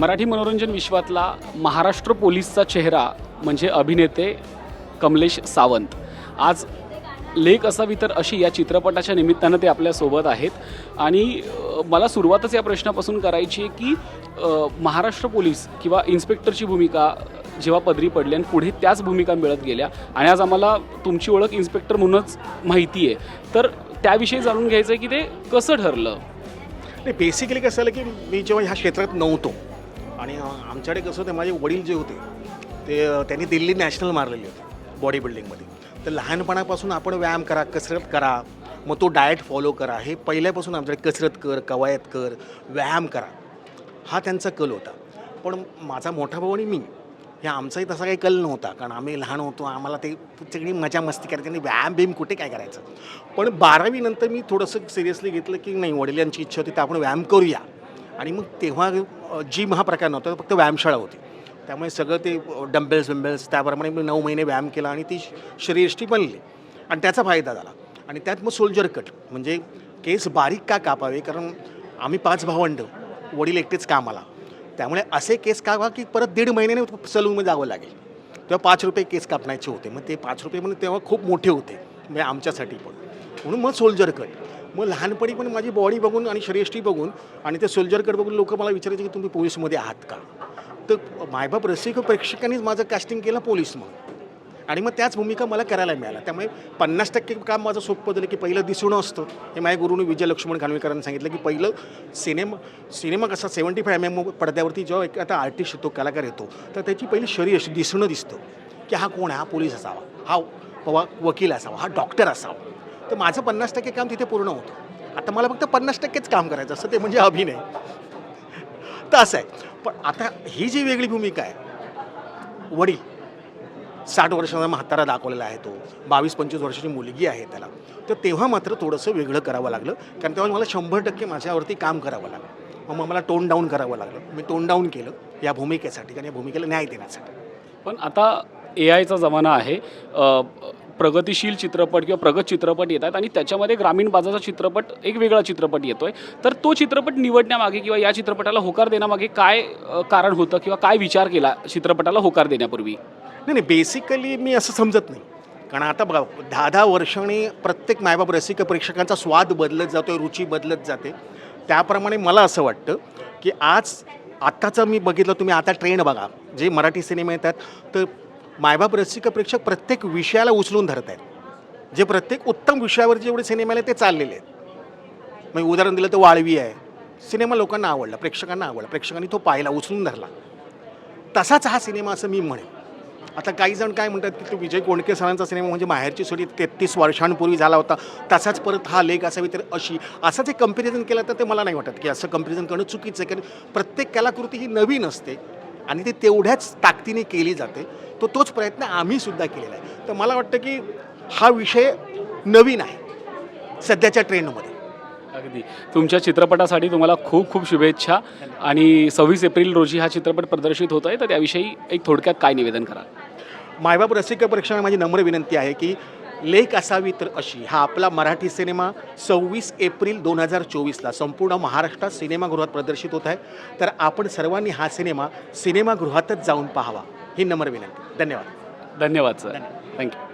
मराठी मनोरंजन विश्वातला महाराष्ट्र पोलीसचा चेहरा म्हणजे अभिनेते कमलेश सावंत. आज लेख असावी तर अशी या चित्रपटाच्या निमित्तानं ते आपल्यासोबत आहेत. आणि मला सुरुवातच या प्रश्नापासून करायची आहे की महाराष्ट्र पोलीस किंवा इन्स्पेक्टरची भूमिका जेव्हा पदरी पडली आणि पुढे त्याच भूमिका मिळत गेल्या आणि आज आम्हाला तुमची ओळख इन्स्पेक्टर म्हणूनच माहिती आहे. तर त्याविषयी जाणून घ्यायचं आहे की ते कसं ठरलं? नाही बेसिकली कसं झालं की मी जेव्हा ह्या क्षेत्रात नव्हतो आणि आमच्याकडे कसं होतं माझे वडील जे होते ते त्यांनी दिल्ली नॅशनल मारलेली होती बॉडी बिल्डिंगमध्ये तर लहानपणापासून आपण व्यायाम करा कसरत करा मग तो डाएट फॉलो करा हे पहिल्यापासून आमच्याकडे कसरत कर कवायत कर व्यायाम करा हा त्यांचा कल होता. पण माझा मोठा भाऊ आणि मी हे आमचाही तसा काही कल नव्हता कारण आम्ही लहान होतो आम्हाला ते सगळी मजा मस्ती करायची आणि व्यायाम बीम कुठे काय करायचं? पण बारावीनंतर मी थोडंसं सिरियसली घेतलं की नाही वडिलांची इच्छा होती तर आपण व्यायाम करूया. आणि मग तेव्हा जी हा प्रकार नव्हता फक्त व्यायामशाळा होती. त्यामुळे सगळं ते डंबेल्स बिंबेल्स त्याप्रमाणे मी नऊ महिने व्यायाम केला आणि ती शरीरष्टी बनली. आणि त्याचा फायदा झाला. आणि त्यात मग सोल्जर कट म्हणजे केस बारीक का कापावे? कारण आम्ही पाच भावंड वडील एकटेच कामाला. त्यामुळे असे केस कापा की परत दीड महिन्याने सलूनमध्ये जावं लागेल. तेव्हा पाच रुपये केस कापण्याचे होते. मग ते पाच रुपये म्हणून तेव्हा खूप मोठे होते. म्हणजे आमच्यासाठी पण. म्हणून मग सोल्जर कट. मग लहानपणी पण माझी बॉडी बघून आणि श्रेष्ठी बघून आणि ते सोल्जरकडे बघून लोक मला विचारायचे की तुम्ही पोलीसमध्ये आहात का? तर मायबाप रसिक प्रेक्षकांनीच माझं कास्टिंग केलं पोलीस मग. आणि मग त्याच भूमिका मला करायला मिळाल्या. त्यामुळे पन्नास टक्के काम माझं सोपं झालं की पहिलं दिसणं असतं. हे माझ्या गुरुने विजय लक्ष्मण खानविकरांनी सांगितलं की पहिलं सिनेमा सिनेमा कसा सेवन्टी फाय एम एम पडद्यावरती जेव्हा एक आता आर्टिस्ट येतो कलाकार येतो तर त्याची पहिली शरीर अशी दिसणं दिसतं की हा कोण आहे? हा पोलीस असावा. हा वकील असावा. हा डॉक्टर असावा. तर माझं पन्नास टक्के काम तिथे पूर्ण होतं. आता मला फक्त पन्नास टक्केच काम करायचं असतं ते म्हणजे अभिनय. तर असं आहे. पण आता ही जी वेगळी भूमिका आहे वडील साठ वर्षाचा म्हातारा दाखवलेला आहे तो बावीस पंचवीस वर्षाची मुलगी आहे त्याला तर तेव्हा मात्र थोडंसं वेगळं करावं लागलं. कारण तेव्हा मला शंभर टक्के माझ्यावरती काम करावं लागलं. मग मला टोन डाऊन करावं लागलं. मी टोन डाऊन केलं या भूमिकेसाठी आणि या भूमिकेला न्याय देण्यासाठी. पण आता ए आयचा जमाना आहे. प्रगतिशील चित्रपट किंवा प्रगत चित्रपट येत आहेत आणि त्याच्यामध्ये ग्रामीण बाजाचा चित्रपट एक वेगळा चित्रपट येतो आहे तर तो चित्रपट निवडण्यामागे किंवा या चित्रपटाला होकार देण्यामागे काय कारण होतं किंवा काय विचार केला चित्रपटाला होकार देण्यापूर्वी? नाही नाही बेसिकली मी असं समजत नाही. कारण आता बघा दहा दहा वर्षांनी प्रत्येक मायबाप रसिक प्रेक्षकांचा स्वाद बदलत जातो रुची बदलत जाते. त्याप्रमाणे मला असं वाटतं की आज आत्ताचं मी बघितलं तुम्ही आता ट्रेंड बघा. जे मराठी सिनेमे येतात तर मायबाप रसिक प्रेक्षक प्रत्येक विषयाला उचलून धरत आहेत. जे प्रत्येक उत्तम विषयावर जेवढे सिनेमे आले ते चाललेले आहेत. मग उदाहरण दिलं तर वाळवी आहे. सिनेमा लोकांना आवडला प्रेक्षकांना आवडला प्रेक्षकांनी तो पाहिला उचलून धरला. तसाच हा सिनेमा असं मी म्हणेन. आता काही जण काय म्हणतात की तो विजय कोंडके सरांचा सिनेमा म्हणजे माहेरची सोडी तेहतीस वर्षांपूर्वी झाला होता. तसाच परत हा लेख असावी तर अशी. असं जे कंपॅरिझन केलं तर ते मला नाही वाटत की असं कंपॅरिझन करणं चुकीचं आहे. कारण प्रत्येक कलाकृती ही नवीन असते. आणि ती तेवढ्याच ताकदीने केली जाते तो तोच प्रयत्न आम्हीसुद्धा केलेला आहे. तर मला वाटतं की हा विषय नवीन आहे सध्याच्या ट्रेंडमध्ये. अगदी. तुमच्या चित्रपटासाठी तुम्हाला खूप खूप शुभेच्छा आणि सव्वीस एप्रिल रोजी हा चित्रपट प्रदर्शित होत आहे तर त्याविषयी एक थोडक्यात काय निवेदन करा मायबाप रसिक प्रेक्षकांना माझी नम्र विनंती आहे की लेख असावी तर अशी. हा आपला मराठी सिनेमा सव्वीस एप्रिल दोन हजार चोवीसला संपूर्ण महाराष्ट्रात सिनेमागृहात प्रदर्शित होत आहे. तर आपण सर्वांनी हा सिनेमा सिनेमागृहातच जाऊन पाहावा. ही नम्र विनंती. धन्यवाद. धन्यवाद सर थँक्यू